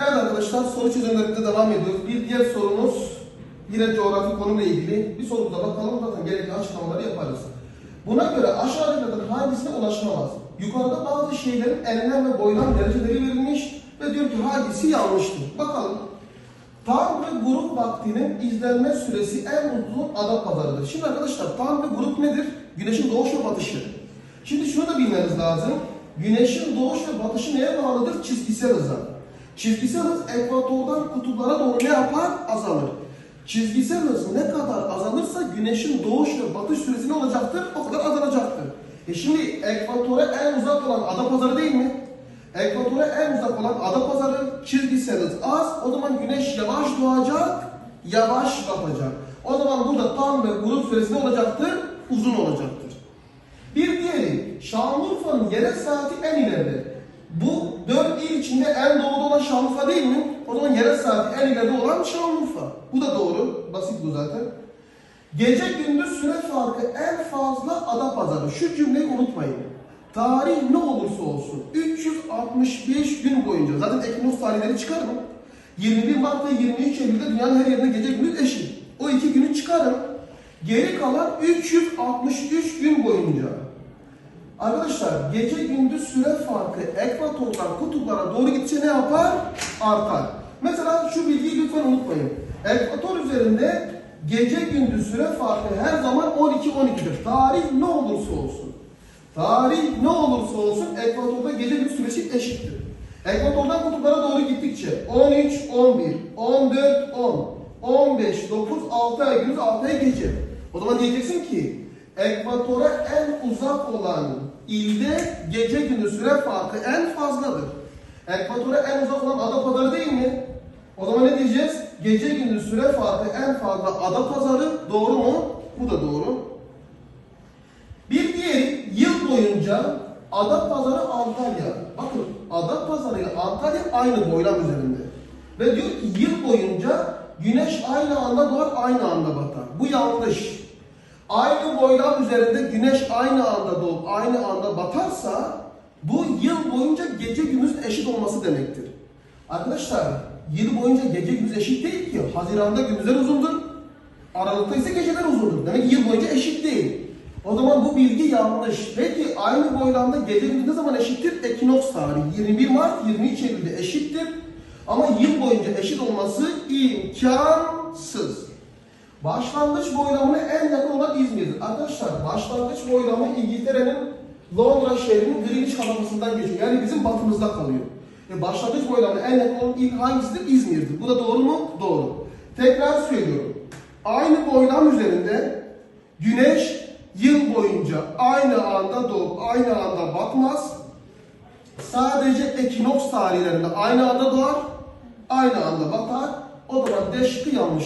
Evet arkadaşlar soru çözümlerimize devam ediyoruz. Bir diğer sorumuz yine coğrafi konuyla ilgili bir sorumuza bakalım zaten gerekli açıklamaları yaparız. Buna göre aşağıdakilerden hangisine ulaşılamaz? Yukarıda bazı şeylerin enlem ve boylam dereceleri verilmiş ve diyor ki hangisi yanlıştır? Bakalım. Tam ve grup vaktinin izlenme süresi en uzun ada pazarıdır. Şimdi arkadaşlar tam ve grup nedir? Güneşin doğuş ve batışı. Şimdi şunu da bilmeniz lazım. Güneşin doğuş ve batışı neye bağlıdır? Çizgisel hıza. Çizgisel hız ekvatordan kutuplara doğru ne yapar? Azalır. Çizgisel hız ne kadar azalırsa güneşin doğuş ve batış süresi ne olacaktır? O kadar azalacaktır. E şimdi ekvatora en uzak olan ada pazarı değil mi? Ekvatora en uzak olan ada pazarı çizgisel hız az. O zaman güneş yavaş doğacak, yavaş batacak. O zaman burada tam ve grup süresi ne olacaktır? Uzun olacaktır. Bir diğeri Şanlıurfa'nın yerel saati en ileride. Bu dört il içinde en doğuda olan Şanlıurfa değil mi? O zaman yerel saati en ileride olan Şanlıurfa. Bu da doğru. Basit bu zaten. Gece gündüz süre farkı en fazla ada pazarı. Şu cümleyi unutmayın. Tarih ne olursa olsun 365 gün boyunca zaten ekinoks tarihleri çıkarın. 21 Mart ve 23 Eylül'de dünyanın her yerinde gece gündüz eşit. O iki günü çıkarın. Geri kalan 363 gün boyunca Arkadaşlar gece gündüz süre farkı ekvatordan kutuplara doğru gitse ne yapar? Artar. Mesela şu bilgiyi lütfen unutmayın. Ekvator üzerinde gece gündüz süre farkı her zaman 12-12'dir. Tarih ne olursa olsun. Tarih ne olursa olsun ekvatorda gece gündüz süresi eşittir. Ekvatordan kutuplara doğru gittikçe 13, 11, 14, 10, 15, 9, 6 ay gündüz 6 ay gece. O zaman diyeceksin ki ekvatora en uzak olan ilde gece gündüz süre farkı en fazladır. Ekvatora en uzak olan ada pazarı değil mi? O zaman ne diyeceğiz? Gece gündüz süre farkı en fazla ada pazarı doğru mu? Bu da doğru. Bir diğeri yıl boyunca ada pazarı Antalya. Bakın ada pazarı ile Antalya aynı boylam üzerinde. Ve diyor ki yıl boyunca güneş aynı anda doğar aynı anda batar. Bu yanlış. Aynı boylam üzerinde güneş aynı anda doğup aynı anda batarsa bu yıl boyunca gece gündüz eşit olması demektir. Arkadaşlar yıl boyunca gece gündüz eşit değil ki. Haziranda gündüzler uzundur. Aralıkta ise geceler uzundur. Demek ki yıl boyunca eşit değil. O zaman bu bilgi yanlış. Peki aynı boylamda gece gündüz ne zaman eşittir? Ekinoks tarihi. 21 Mart 23 Eylül'de eşittir. Ama yıl boyunca eşit olması imkansız. Başlangıç boylamına en yakın olan İzmir'dir. Arkadaşlar başlangıç boylamı İngiltere'nin Londra şehrinin Greenwich kasabasından geçiyor. Yani bizim batımızda kalıyor. E başlangıç boylamına en yakın olan il hangisidir? İzmir'dir. Bu da doğru mu? Doğru. Tekrar söylüyorum. Aynı boylam üzerinde güneş yıl boyunca aynı anda doğup aynı anda batmaz. Sadece ekinoks tarihlerinde aynı anda doğar, aynı anda batar. O zaman D yanlış.